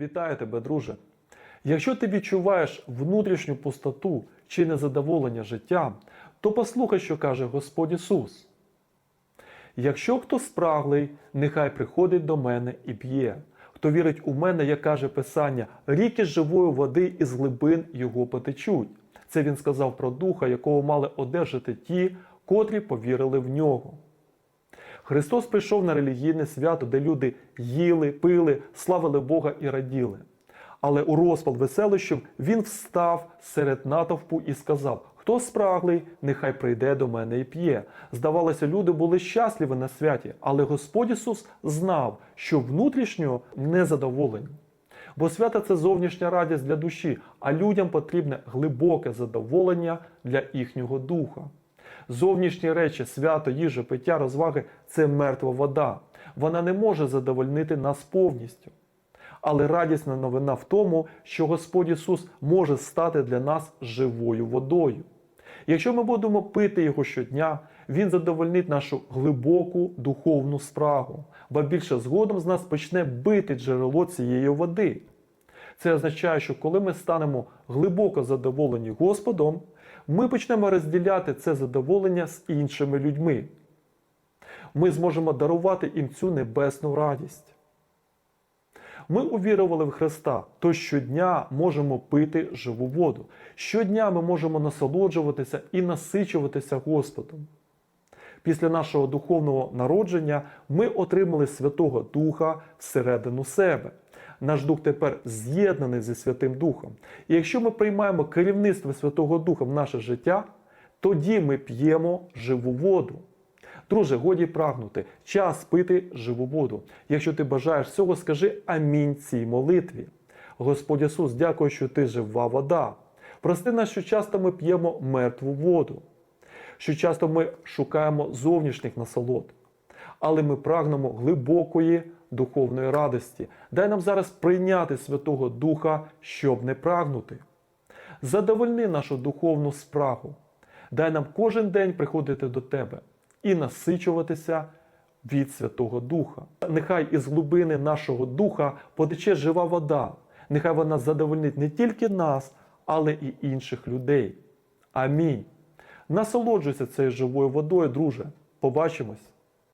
Вітаю тебе, друже! Якщо ти відчуваєш внутрішню пустоту чи незадоволення життям, то послухай, що каже Господь Ісус. Якщо хто спраглий, нехай приходить до мене і п'є. Хто вірить у мене, як каже Писання, ріки живої води із глибин його потечуть. Це він сказав про духа, якого мали одержати ті, котрі повірили в нього. Христос прийшов на релігійне свято, де люди їли, пили, славили Бога і раділи. Але у розпал веселищів він встав серед натовпу і сказав: Хто спраглий, нехай прийде до мене і п'є. Здавалося, люди були щасливі на святі, але Господь Ісус знав, що внутрішньо незадоволені. Бо свято це зовнішня радість для душі, а людям потрібне глибоке задоволення для їхнього духа. Зовнішні речі, свято, їжа, пиття, розваги це мертва вода. Вона не може задовольнити нас повністю. Але радісна новина в тому, що Господь Ісус може стати для нас живою водою. Якщо ми будемо пити Його щодня, Він задовольнить нашу глибоку духовну спрагу, бо більше згодом з нас почне бити джерело цієї води. Це означає, що коли ми станемо глибоко задоволені Господом, ми почнемо розділяти це задоволення з іншими людьми. Ми зможемо дарувати їм цю небесну радість. Ми увірували в Христа, то щодня можемо пити живу воду. Щодня ми можемо насолоджуватися і насичуватися Господом. Після нашого духовного народження ми отримали Святого Духа всередину себе. Наш дух тепер з'єднаний зі Святим Духом. І якщо ми приймаємо керівництво Святого Духа в наше життя, тоді ми п'ємо живу воду. Друже, годі прагнути, час пити живу воду. Якщо ти бажаєш цього, скажи амінь цій молитві. Господь Ісус, дякую, що ти жива вода. Прости нас, що часто ми п'ємо мертву воду, що часто ми шукаємо зовнішніх насолод, але ми прагнемо глибокої духовної радості. Дай нам зараз прийняти Святого Духа, щоб не прагнути. Задовольни нашу духовну спрагу. Дай нам кожен день приходити до Тебе і насичуватися від Святого Духа. Нехай із глибини нашого духа потече жива вода. Нехай вона задовольнить не тільки нас, але і інших людей. Амінь. Насолоджуйся цією живою водою, друже. Побачимось!